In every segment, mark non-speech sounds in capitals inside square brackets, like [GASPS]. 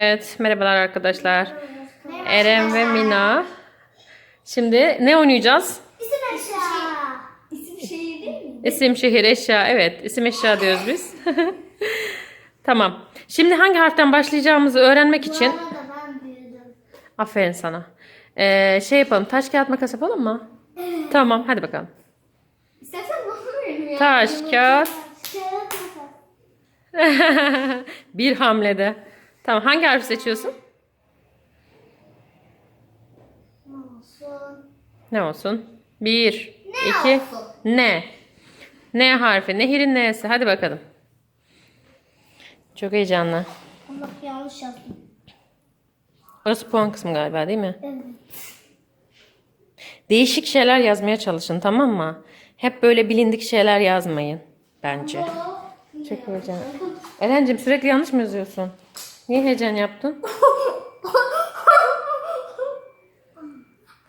Evet, merhabalar arkadaşlar. Eren ve Mina. Şimdi ne oynayacağız? İsim eşya. İsim şehir değil mi? İsim, şehir, eşya. Evet, isim eşya diyoruz biz. [LAUGHS] tamam. Şimdi hangi harften başlayacağımızı öğrenmek için... Aferin sana. Ee, şey yapalım, taş kağıt makas yapalım mı? Tamam, hadi bakalım. İstersen ya. Taş, kağıt. [LAUGHS] Bir hamlede. Tamam, hangi harfi seçiyorsun? Olsun. Ne olsun? Bir, Ne iki, olsun? ne? Ne harfi? Nehirin nesi? Hadi bakalım. Çok heyecanlı. Bak yanlış yazdım. Orası puan kısmı galiba değil mi? Evet. Değişik şeyler yazmaya çalışın tamam mı? Hep böyle bilindik şeyler yazmayın bence. Çok heyecan. Eren'cim sürekli yanlış mı yazıyorsun? Niye heyecan yaptın?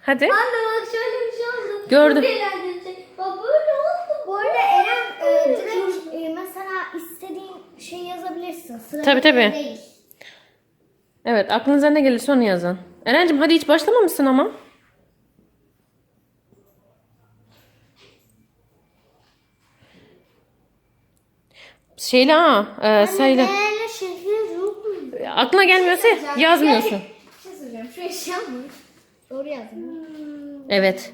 Hadi. Anne bak şöyle bir şey oldu. Gördüm. Çok eğlenceli. Bak böyle oldu. Bu arada Eren e, direkt e, mesela istediğin şey yazabilirsin. Sıra Tabii, tabii. Değil. Evet aklınıza ne gelirse onu yazın. Eren'cim hadi hiç başlamamışsın ama. Şeyle ha, e, yok mu? Aklına gelmiyorsa yazmıyorsun. Bir şey söyleyeceğim. Şu eşya mı? Doğru yazdım. Evet.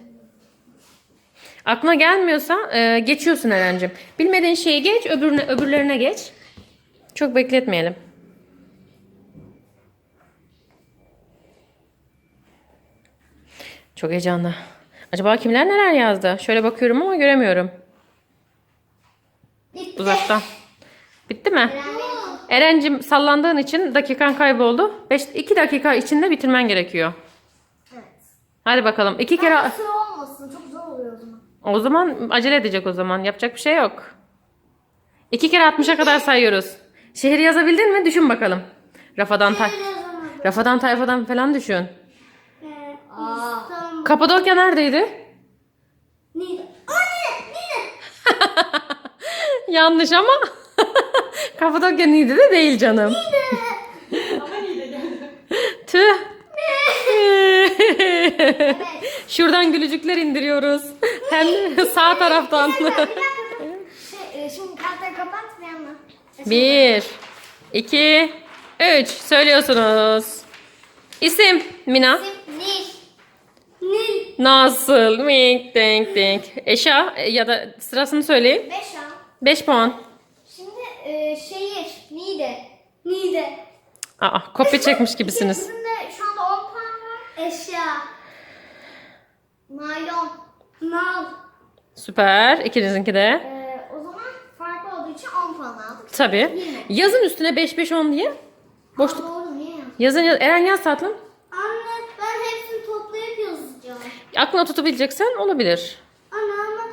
Aklına gelmiyorsa e, geçiyorsun Eren'cim. Bilmediğin şeyi geç, öbürüne, öbürlerine geç. Çok bekletmeyelim. Çok heyecanlı. Acaba kimler neler yazdı? Şöyle bakıyorum ama göremiyorum. Bitti. Uzaktan. Bitti mi? Eren. Eren'cim sallandığın için dakikan kayboldu. 5 2 dakika içinde bitirmen gerekiyor. Evet. Hadi bakalım. iki kere Ama sıra olmasın. Çok zor oluyor o zaman. O zaman acele edecek o zaman. Yapacak bir şey yok. İki kere 60'a kadar sayıyoruz. Şehir yazabildin mi? Düşün bakalım. Rafadan tay Şöyle yazamadım. Rafadan tayfadan falan düşün. Ee, İstanbul. Kapadokya neredeydi? Niğde. Anne! Niğde! [LAUGHS] Yanlış ama. Kapadokya Niğde'de değil canım. Tüh. Şuradan gülücükler indiriyoruz. Hem sağ taraftan. Şey, e, şimdi kartları kapat bir yandan. Bir, iki, üç. Söylüyorsunuz. İsim Mina. Nil. Nil. Nasıl? Mink, denk, denk. Eşya e, ya da sırasını söyleyin. Beş. 5 puan. E, şehir. Niğde. Niğde. Aa, kopya çekmiş gibisiniz. İkimizin de şu anda 10 puan var. Eşya. Naylon. Nal. Süper. İkinizinki de. E, o zaman farklı olduğu için 10 puan aldık. Tabii. Yirmi. Yazın üstüne 5 5 10 diye. Boşluk. Aa, Doğru niye? Yazın yaz. Eren yaz tatlım. Anne ben hepsini toplayıp yazacağım. Aklına tutabileceksen olabilir. Anne ama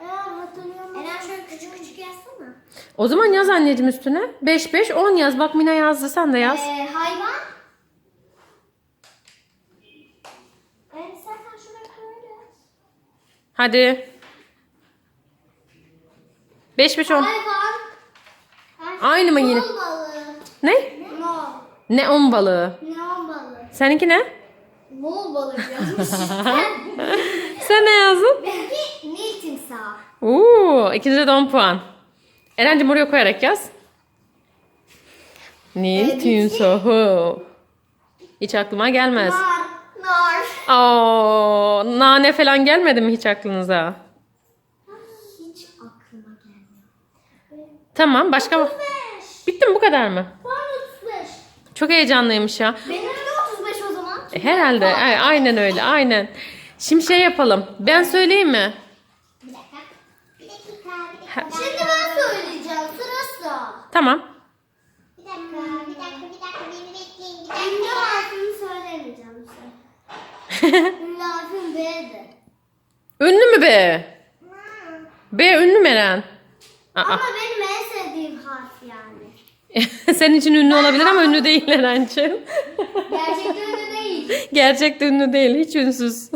eğer hatırlıyorum. Eren şöyle küçük küçük yazsana. O zaman yaz anneciğim üstüne. 5 5 10 yaz. Bak Mina yazdı sen de yaz. Ee, hayvan. Şuraya. Hadi. 5 5 10. Hayvan. Aynı mı yine? Neon balığı. Ne? Neon. Neon balığı. Neon balığı. Seninki ne? Mol balığı yazmış. [LAUGHS] Sen ne yazdın? Benimki Nil timsahı. Oo, ikinize de 10 puan. Eren'cim oraya koyarak yaz. Ee, timsahı. Hiç aklıma gelmez. Nar. Nar. Oo, nane falan gelmedi mi hiç aklınıza? Hiç aklıma gelmiyor. Tamam başka... 35. Bitti mi bu kadar mı? Puan 35. Çok heyecanlıymış ya. Benimki de 35 o zaman. E, Herhalde e, aynen öyle aynen. Şimdi şey yapalım. Ben söyleyeyim mi? Bir dakika. Bir dakika. Bir dakika. Şimdi ben söyleyeceğim. Tamam. Bir dakika. Bir dakika. Bir dakika. Beni bekleyin. Bir dakika. Ünlü harfini söylemeyeceğim size. Ünlü harfim B'di. Ünlü mü be? B ünlü mü Eren? Aa, Ama benim en sevdiğim harf yani. [LAUGHS] senin için ünlü olabilir ama ünlü değil Eren'ciğim. Gerçekten ünlü değil. [LAUGHS] Gerçekten ünlü değil. Hiç ünsüz.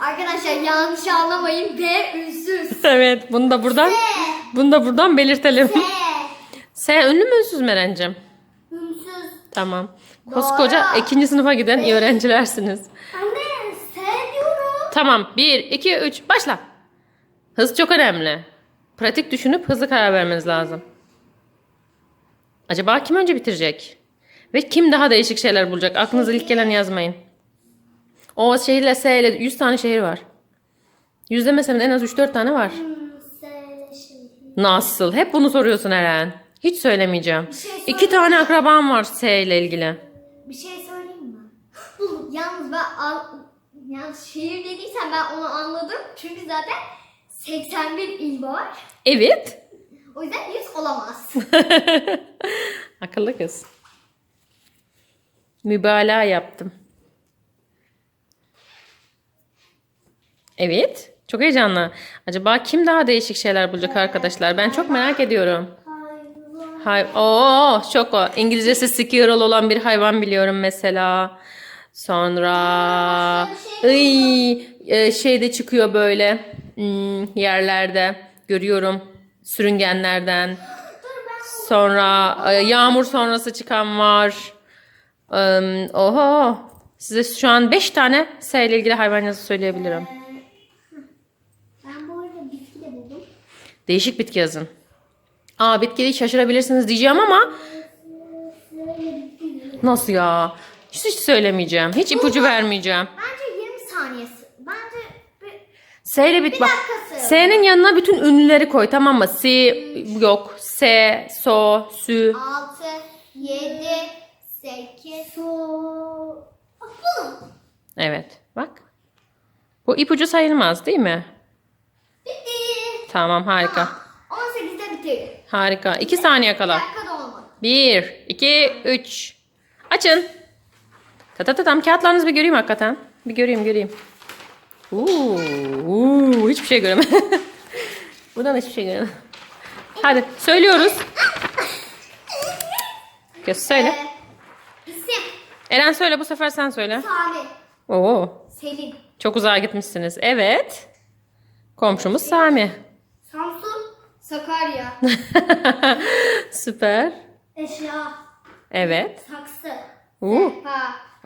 Arkadaşlar yanlış anlamayın. B ünsüz. evet bunu da buradan bunu da buradan belirtelim. S. S ünlü mü ünsüz mü Eren'ciğim? Ünsüz. Tamam. Koskoca Doğru. ikinci sınıfa giden iyi öğrencilersiniz. Anne seviyorum. Tamam. Bir, iki, üç. Başla. Hız çok önemli. Pratik düşünüp hızlı karar vermeniz lazım. Acaba kim önce bitirecek? Ve kim daha değişik şeyler bulacak? Aklınıza ilk gelen yazmayın. O şehirle S ile 100 tane şehir var. Yüz demesem de en az 3-4 tane var. Şimdi. Nasıl? Hep bunu soruyorsun Eren. Hiç söylemeyeceğim. şey İki tane akrabam var S ile ilgili. Bir şey söyleyeyim mi? Bu yalnız ben al, yalnız şehir dediysen ben onu anladım. Çünkü zaten 81 il var. Evet. O yüzden 100 olamaz. [LAUGHS] Akıllı kız. Mübalağa yaptım. Evet. Çok heyecanlı. Acaba kim daha değişik şeyler bulacak arkadaşlar? Ben çok merak ediyorum. Hay Oo, çok o. İngilizcesi squirrel olan bir hayvan biliyorum mesela. Sonra Iy, e, şeyde çıkıyor böyle hmm, yerlerde görüyorum sürüngenlerden. Sonra e, yağmur sonrası çıkan var. Em, Oho. Size şu an 5 tane S ile ilgili hayvan yazısı söyleyebilirim. Ben bu arada bitki de buldum. Değişik bitki yazın. Aa bitkiyi şaşırabilirsiniz diyeceğim ama nasıl ya? Hiç, hiç söylemeyeceğim. Hiç ipucu vermeyeceğim. Bence 20 saniyesi. Bence bir S ile bit bak. dakikası. S'nin yanına bütün ünlüleri koy tamam mı? Si yok. S, so, sü. 6, 7, 8, su. Bu. Evet. Bak. Bu ipucu sayılmaz değil mi? Bitti. Tamam harika. 18'de bitirdim. Harika. 2 saniye Bir kala. 1, 2, 3. Açın. Ta ta ta tam kağıtlarınızı bir göreyim hakikaten. Bir göreyim göreyim. Uuu, uuu, hiçbir şey göremedim. [LAUGHS] Buradan hiçbir şey göremedim. Hadi söylüyoruz. Göz söyle. Ee, isim. Eren söyle bu sefer sen söyle. Sami. Oo, Selin. çok uzağa gitmişsiniz. Evet. Komşumuz Sami. Sakarya. [LAUGHS] Süper. Eşya. Evet. Saksı. Sehpa.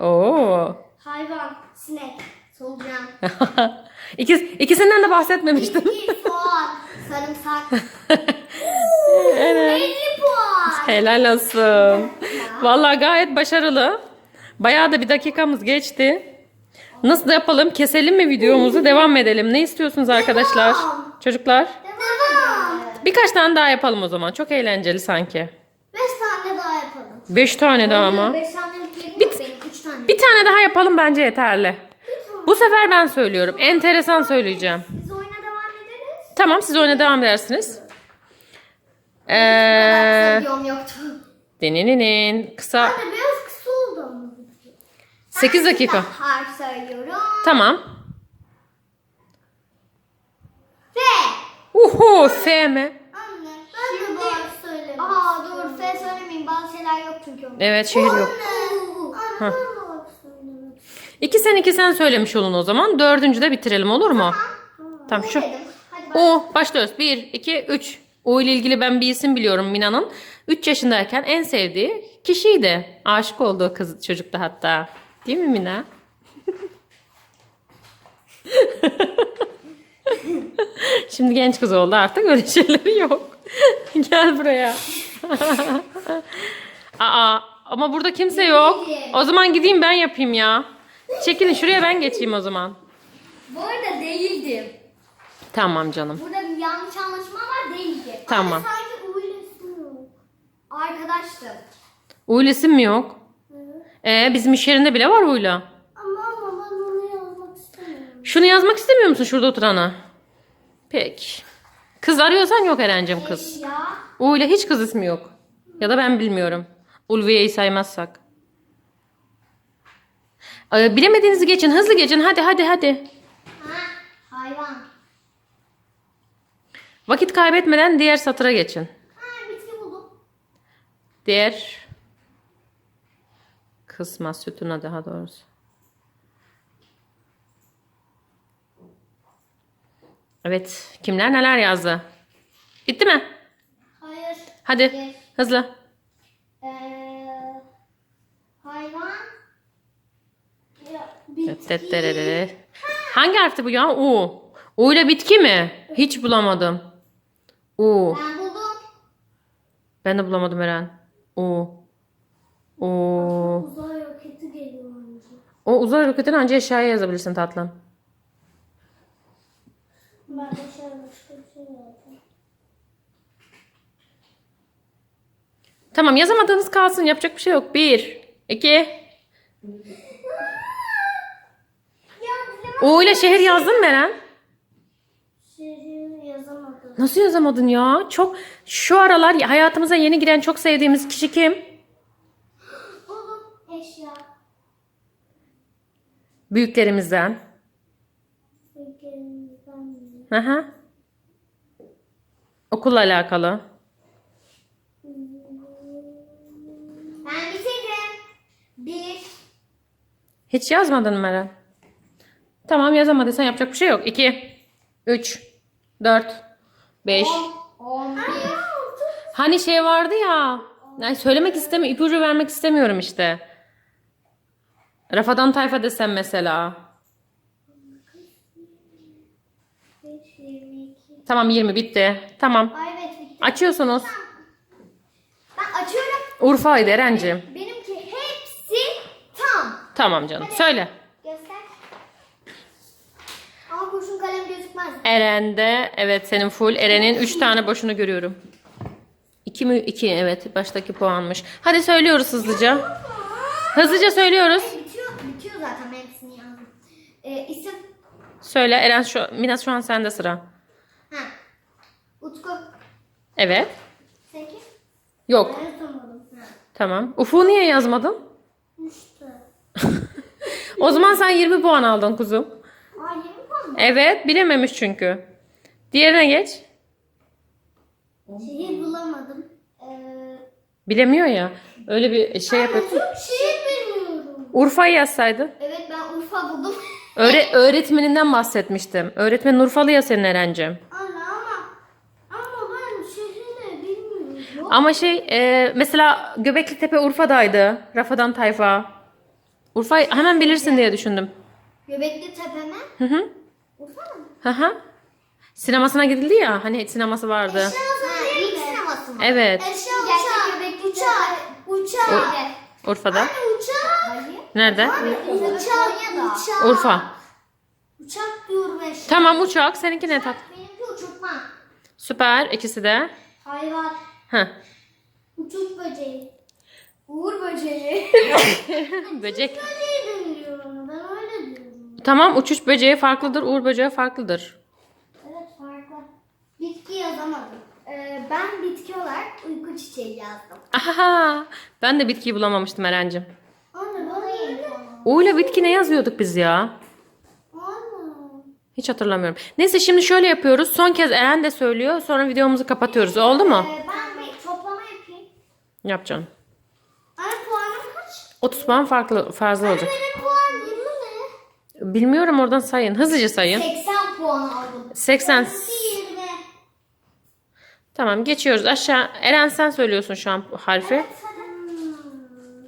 Oo. Hayvan. Sinek. Solucan. [LAUGHS] İkis, ikisinden de bahsetmemiştim. Bitki. Soğan. [LAUGHS] Sarımsak. Evet. 50 puan. Helal olsun. Vallahi gayet başarılı. Bayağı da bir dakikamız geçti. Nasıl yapalım? Keselim mi videomuzu? Devam edelim. Ne istiyorsunuz arkadaşlar? Devam. Çocuklar? Devam. Birkaç tane daha yapalım o zaman. Çok eğlenceli sanki. 5 tane daha yapalım. Beş tane daha ama. 5 tanelik yerim yok benim. 3 tane. Bir tane daha yapalım bence yeterli. Bu sefer ben söylüyorum. Enteresan söyleyeceğim. Biz oyuna devam ederiz. Tamam siz oyuna devam edersiniz. Ee... Ee, deneninin kısa Anne biraz kısa oldu ama. 8 dakika. Harf söylüyorum. Tamam. F. Uhu F mi? Anne ben de harf söyle. Aa dur F söylemeyeyim. Bazı şeyler yok çünkü. onun. Evet şehir yok. Anne. De söylemek İki sen iki sen söylemiş olun o zaman. Dördüncü de bitirelim olur mu? Tamam şu. Dedim. Hadi bak. O başlıyoruz. Bir, iki, üç. O ile ilgili ben bir isim biliyorum Mina'nın. Üç yaşındayken en sevdiği kişiydi. Aşık olduğu kız çocukta hatta. Değil mi Mina? [LAUGHS] [LAUGHS] Şimdi genç kız oldu artık öyle şeyleri yok. [LAUGHS] Gel buraya. [LAUGHS] Aa ama burada kimse yok. O zaman gideyim ben yapayım ya. Çekilin şuraya ben geçeyim o zaman. Bu arada değildim. Tamam canım. Burada bir yanlış anlaşma var değildi. Tamam. Sanki uyuyorsun yok. Arkadaştım. Uylu isim mi yok? Ee, bizim iş yerinde bile var Uyla. Ama ama ben onu yazmak istemiyorum. Şunu yazmak istemiyor musun şurada oturana? Peki. Kız arıyorsan yok Eren'cim kız. Eşya. Uyla hiç kız ismi yok. Ya da ben bilmiyorum. Ulviye'yi saymazsak. Ee, bilemediğinizi geçin. Hızlı geçin. Hadi hadi hadi. Ha, hayvan. Vakit kaybetmeden diğer satıra geçin. Ha, bitki buldum. Diğer kısma sütuna daha doğrusu. Evet. Kimler neler yazdı? Bitti mi? Hayır. Hadi. Hayır. Hızlı. Ee. Bitki. Hangi harfti bu ya? U. U ile bitki mi? Hiç bulamadım. U. Ben buldum. Ben de bulamadım Eren. U. U. Uzay roketi geliyor. O uzay roketini önce aşağıya yazabilirsin tatlım. Ben şey. Tamam yazamadığınız kalsın. Yapacak bir şey yok. Bir. iki. U ile şehir yazdın mı Eren? Şehir yazamadım. Nasıl yazamadın ya? Çok şu aralar hayatımıza yeni giren çok sevdiğimiz kişi kim? [GASPS] Buldum. Eşya. Büyüklerimizden. Hı. Okulla alakalı. Ben bitirdim. Bir. Hiç yazmadın mı Eren? Tamam yazamadıysan yapacak bir şey yok. 2, 3, 4, 5. On bir. Hani şey vardı ya. Yani söylemek istemiyorum. ipucu vermek istemiyorum işte. Rafadan tayfa desem mesela. Beş, yirmi iki. Tamam 20 bitti. Tamam. Ay evet bitti. Açıyorsunuz. Ben açıyorum. Urfa'ydı Eren'ciğim. Benimki hepsi tam. Tamam canım. Söyle. Göster. Ama kurşun kalem gözükmez. Eren'de evet senin full. Eren'in 3 tane boşunu görüyorum. 2 mi? 2 evet. Baştaki puanmış. Hadi söylüyoruz hızlıca. Hızlıca söylüyoruz. Bitiyor, bitiyor zaten hepsini yazdım. Ee, isim. Söyle Eren şu Minas şu an sende sıra. Utku. Evet. Seninki? Yok. Ben yazamadım. Tamam. Ufuk niye yazmadın? İşte. [LAUGHS] O zaman sen 20 puan aldın kuzum. Aa 20 puan mı? Evet bilememiş çünkü. Diğerine geç. Şehir bulamadım. Ee, Bilemiyor ya. Öyle bir şey yapıyor. şehir bilmiyorum. Urfa'yı yazsaydın. Evet ben Urfa buldum. Öğre [LAUGHS] öğretmeninden bahsetmiştim. Öğretmen Urfalı ya senin Eren'cim. Anne ama ama ben şehri de bilmiyorum. Ama şey e, mesela Göbekli Tepe Urfa'daydı. Rafadan Tayfa. Urfa hemen bilirsin diye düşündüm. Göbekli Tepe mi? Hı hı. Urfa mı? Hı hı. Sinemasına gidildi ya. Hani sineması vardı. Ha, ilk sineması mı? Evet. Eşya uçağı. Göbekli uçağı. Uçağı. Urfa'da. Anne uçak. Nerede? Uçak. Uçak. Urfa. Uçak diyorum eşya. Tamam uçak. Seninki ne tat? Benimki uçurtma. Süper. ikisi de. Hayvan. Heh. Uçuş böceği. Uğur böceği. [LAUGHS] Böcek. Böceği deniliyorum. Ben öyle diyorum. Tamam uçuş böceği farklıdır. Uğur böceği farklıdır. Evet farklı. Bitki yazamadım. Ee, ben bitki olarak uyku çiçeği yazdım. Aha. Ben de bitkiyi bulamamıştım Eren'cim. Anne bana yeni U ile bitki ne yazıyorduk biz ya? Anne. Hiç hatırlamıyorum. Neyse şimdi şöyle yapıyoruz. Son kez Eren de söylüyor. Sonra videomuzu kapatıyoruz. Oldu mu? Ee, ben bir toplama yapayım. Yap canım. Anne puanım kaç? 30 puan farklı fazla olacak. Benim puan 20 ne? Bilmiyorum oradan sayın. Hızlıca sayın. 80 puan aldım. 80. Benimki 20. Tamam geçiyoruz. Aşağı. Eren sen söylüyorsun şu an harfi. Hmm.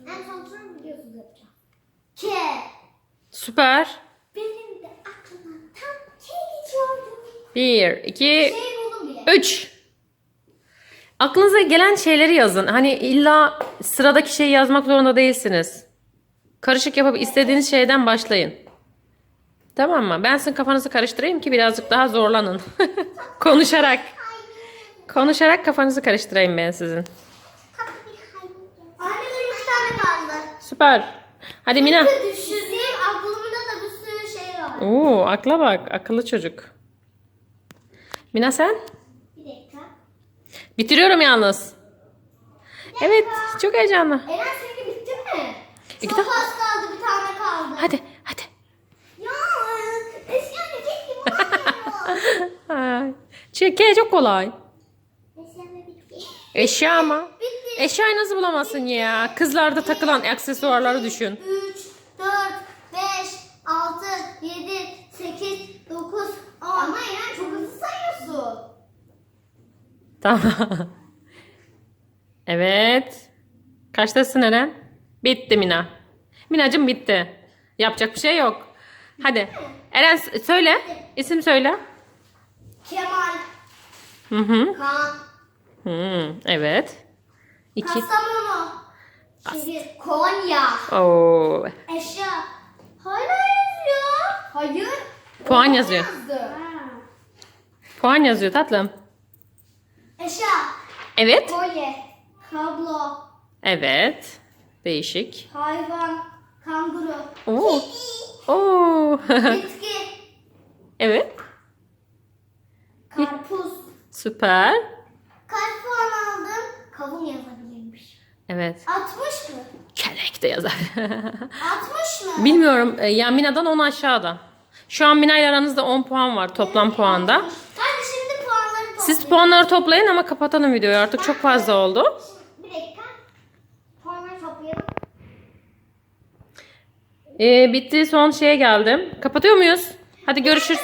En son tur biliyorsunuz yapacağım. K. Süper. Benim de aklıma tam K geçiyordu. 1, 2, Şey buldum bile. 3. Aklınıza gelen şeyleri yazın. Hani illa sıradaki şeyi yazmak zorunda değilsiniz. Karışık yapıp istediğiniz şeyden başlayın. Tamam mı? Ben sizin kafanızı karıştırayım ki birazcık daha zorlanın. [LAUGHS] Konuşarak. Konuşarak kafanızı karıştırayım ben sizin. Anne üç tane kaldı. Süper. Hadi Mina. Düşündüğüm aklımda da bir sürü şey var. Oo, akla bak. Akıllı çocuk. Mina sen? Bitiriyorum yalnız. Evet, çok heyecanlı. Eren seninki bitti mi? İki Çok tane- az kaldı bir tane kaldı. Hadi, hadi. Ya eşyanı keşke bulamıyorum. [LAUGHS] Ay. Çeke çok kolay. Bitti. Eşya mı? Bitti. Eşyayı nasıl bulamazsın ya? Kızlarda takılan aksesuarları düşün. 3, 4, 5, 6, 7, 8, 9, 10. Ama Eren çok hızlı sayıyorsun. Tamam. Evet. Kaçtasın Eren? Bitti Mina. Minacım bitti. Yapacak bir şey yok. Hadi. Eren söyle. İsim söyle. Kemal. Hı hı. Kaan. Hı, evet. İki. Kastamonu. Şehir. Konya. Oo. Eşya. Hala yazıyor. Hayır. Puan yazıyor. Yazdı. Puan yazıyor tatlım. Eşya. Evet. Kolye. Kablo. Evet. Değişik. Hayvan. Kanguru. Oo. Oo. Bitki. [LAUGHS] evet. Karpuz. Süper. Kaç puan aldın? Kavun yazabilirmiş. Evet. 60 mı? Kelek de yazar. [LAUGHS] 60 mı? Bilmiyorum. e, Ya Mina'dan 10 aşağıda. Şu an Mina ile aranızda 10 puan var toplam puanda. Hadi şimdi puanları toplayalım. Siz puanları toplayın ama kapatalım videoyu. Artık çok fazla oldu. Bir dakika. Puanları toplayalım. Ee, bitti. Son şeye geldim. Kapatıyor muyuz? Hadi görüşürüz.